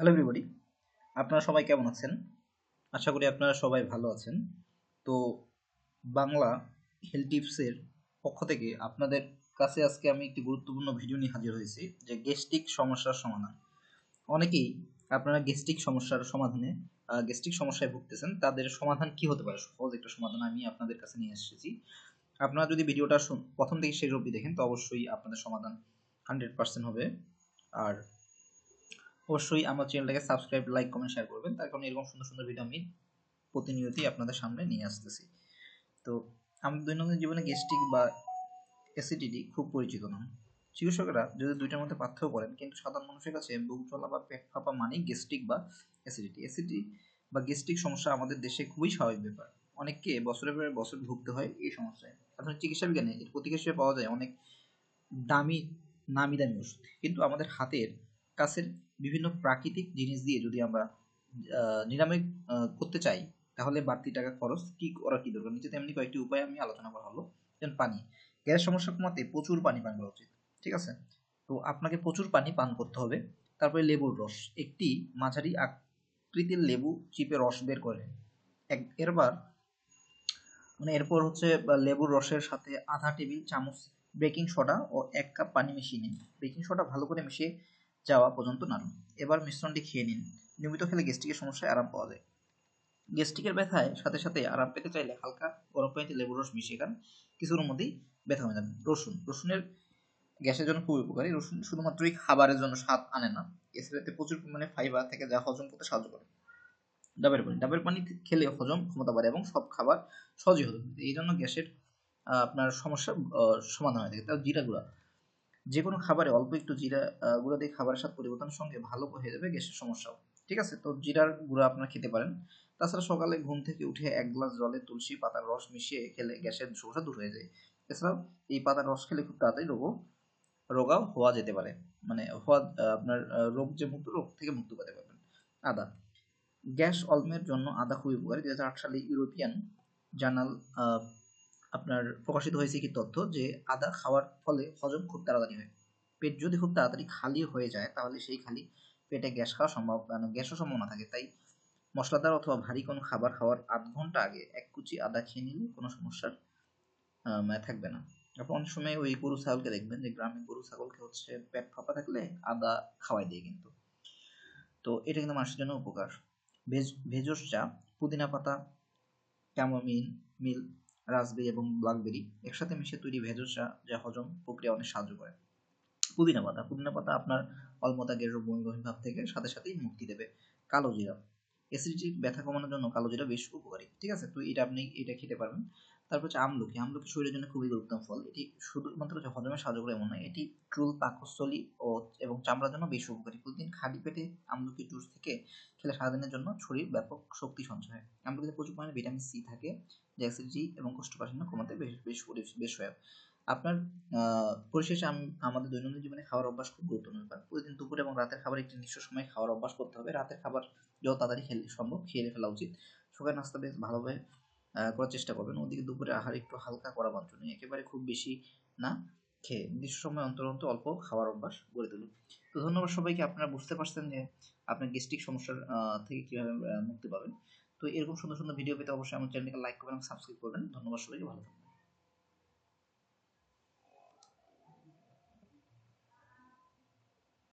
Hello everybody আপনারা সবাই কেমন আছেন? আশা করি আপনারা সবাই ভালো আছেন। তো বাংলা হেলথ টিপসের পক্ষ থেকে আপনাদের কাছে আজকে আমি একটি গুরুত্বপূর্ণ ভিডিও নিয়ে হাজির হয়েছি, যে গেস্টিক সমস্যার সমাধান। অনেকেই আপনারা গেস্টিক সমস্যার সমাধানে গেস্টিক সমস্যায় ভুগতেছেন, তাদের সমাধান কি হতে পারে? সহজ একটা সমাধান আমি আপনাদের কাছে নিয়ে এসেছি। আপনারা যদি ভিডিওটা প্রথম থেকে শেষ অবধি দেখেন, তো অবশ্যই আপনাদের সমাধান হান্ড্রেড পার্সেন্ট হবে। আর অবশ্যই আমার চ্যানেলটাকে সাবস্ক্রাইব লাইক কমেন্ট শেয়ার করবেন। তার কারণ এরকম সুন্দর সুন্দর ভিডিও আমি প্রতিনিয়তই আপনাদের সামনে নিয়ে আসতেছি। তো আমাদের দৈনন্দিন জীবনে গ্যাস্ট্রিক বা অ্যাসিডিটি খুব পরিচিত নাম চিকিৎসকেরা যদি দুইটার মধ্যে পার্থক্য করেন, কিন্তু সাধারণ মানুষের কাছে বুক জ্বলা বা পেট ফাঁপা মানেই গ্যাস্ট্রিক বা অ্যাসিডিটি অ্যাসিডিটি বা গ্যাস্ট্রিক সমস্যা আমাদের দেশে খুবই স্বাভাবিক ব্যাপার। অনেককে বছরের পরে বছর ভুগতে হয় এই সমস্যায়। আপনার চিকিৎসা বিজ্ঞানে এর প্রতিকার হিসেবে পাওয়া যায় অনেক দামি, নামি দামি ওষুধ। কিন্তু আমাদের হাতের, কাছের বিভিন্ন প্রাকৃতিক জিনিস দিয়ে যদি আমরা নিরাময় করতে চাই, তাহলে বাড়তি টাকা খরচ কি করা কি দরকার? নিচে তেমনি কয়েকটি উপায় আমি আলোচনা করা হলো। যেমন পানি। গ্যাস সমস্যা কমাতে প্রচুর পানি পান করা উচিত, ঠিক আছে? তো আপনাকে প্রচুর পানি পান করতে হবে। তারপরে লেবুর রস। একটি মাঝারি আকৃতির লেবু চিপে রস বের করে। এক এরবার মানে এরপর হচ্ছে লেবুর রসের সাথে আধা টেবিল চামচ বেকিং সোডা ও এক কাপ পানি মিশিয়ে নিন। বেকিং সোডা ভালো করে মিশিয়ে যাওয়া পর্যন্ত নাড়ুন। এবার মিশ্রণটি খেয়ে নিন। নিয়মিত খেলে গ্যাস্ট্রিকের সমস্যায় আরাম পাওয়া যায়। গ্যাস্ট্রিকের ব্যথায় সাথে সাথে আরাম পেতে চাইলে হালকা গরম পানিতে লেবুর রস মিশিয়ে খান। কিছুর মধ্যেই ব্যথা হয়ে যাবে। রসুন। রসুনের গ্যাসের জন্য খুব উপকারী। রসুন শুধুমাত্রই খাবারের জন্য স্বাদ আনে না। এছাড়া এতে প্রচুর পরিমাণে ফাইবার থেকে যা হজম করতে সাহায্য করে। ডাবের পানি। ডাবের পানি খেলে হজম ক্ষমতা বাড়ে এবং সব খাবার সহজে হজম এই জন্য গ্যাসের আপনার সমস্যার আহ, সমাধান হয়ে থাকে। তার জিরা গুঁড়া। যে কোনো খাবারে অল্প একটু জিরা গুঁড়া দিয়ে খাবারের স্বাদ পরিবর্তনের সঙ্গে ভালো হয়ে যাবে গ্যাসের সমস্যাও। ঠিক আছে? তো জিরার গুঁড়া আপনারা খেতে পারেন। তাছাড়া সকালে ঘুম থেকে উঠে এক গ্লাস জলে তুলসী পাতার রস মিশিয়ে খেলে গ্যাসের সমস্যা দূর হয়ে যায়। এছাড়াও এই পাতার রস খেলে খুব তাড়াতাড়ি রোগও, রোগাও হওয়া যেতে পারে। মানে হওয়া আপনার রোগ যে মুক্ত, রোগ থেকে মুক্ত পেতে পারবেন। আদা। গ্যাস অলমের জন্য আদা খুবই উপকারী। দুই হাজার আট সালে ইউরোপিয়ান জার্নাল আপনার প্রকাশিত হয়েছে কি তথ্য যে আদা খাওয়ার ফলে হজম খুব তাড়াতাড়ি হয়। পেট যদি খুব তাড়াতাড়ি খালি হয়ে যায়, তাহলে সেই খালি পেটে গ্যাস খাওয়া সম্ভব মানে গ্যাসও সম্ভাবনা থাকে। তাই মশলাদার অথবা ভারী কোনো খাবার খাওয়ার আধ ঘণ্টা আগে এক কুচি আদা খেয়ে নিলে কোনো সমস্যার মানে থাকবে না। তারপর অনেক সময় ওই গরু ছাগলকে দেখবেন যে গ্রামে গরু ছাগলকে হচ্ছে পেট ফাঁপা থাকলে আদা খাওয়াই দিয়ে কিন্তু। তো এটা কিন্তু মানুষের জন্য উপকার। ভেজ ভেজস চা, পুদিনা পাতা ক্যামোমিন মিল রাসবেরি এবং ব্ল্যাকবেরি একসাথে মিশে তৈরি ভেষজ চা যা হজম প্রক্রিয়া অনেক সাহায্য করে। পুদিনা পাতা পুদিনা পাতা আপনার অলমতা গেরো বমি বমি ভাব থেকে সাথে সাথেই মুক্তি দেবে। কালো জিরা। অ্যাসিডিটি ব্যথা কমানোর জন্য কালো জিরা বেশ উপকারী, ঠিক আছে? তো এটা আপনি, এটা খেতে পারবেন। তারপর হচ্ছে আমলকি আমলকি শরীরের জন্য খুবই গুরুত্বপূর্ণ ফল। এটি শুধুমাত্র যে হজমে সাহায্য করে এমন নয়, এটি চুল, পাকস্থলী ও এবং চামড়ার জন্য বেশ উপকারী। প্রতিদিন খালি পেটে আমলকি জুস থেকে খেলে সারাদিনের জন্য শরীর ব্যাপক শক্তি সঞ্চয় হয়। আমলকিতে প্রচুর পরিমাণে ভিটামিন সি থাকে, যা অ্যাসিডিটি এবং কোষ্ঠকাঠিন্য কমাতে বেশ বেশ বেশ সহায়ক। আপনার পরিশেষে আমাদের দৈনন্দিন জীবনে খাওয়ার অভ্যাস খুব গুরুত্বপূর্ণ ব্যাপার। প্রতিদিন রাতের খাবার একটি নির্দিষ্ট সময় খাওয়ার অভ্যাস করতে হবে। রাতের খাবার যত তাড়াতাড়ি খেলে সম্ভব, খেয়ে ফেলা উচিত। সকালের নাস্তা বেশ ভালোভাবে করার চেষ্টা করবেন। ওদিকে দুপুরে আহার একটু হালকা করা বাঞ্ছনীয় একেবারে খুব বেশি না খেয়ে নির্দিষ্ট সময় অন্তর অন্তর অল্প খাওয়ার অভ্যাস গড়ে তুলুন। তো ধন্যবাদ সবাইকে। আপনারা বুঝতে পারছেন যে আপনার গ্যাস্ট্রিক সমস্যার থেকে কীভাবে মুক্তি পাবেন। তো এরকম সুন্দর সুন্দর ভিডিও পেতে অবশ্যই আমার চ্যানেলকে লাইক করবেন এবং সাবস্ক্রাইব করবেন। ধন্যবাদ সবাইকে। ভালো থাকবেন।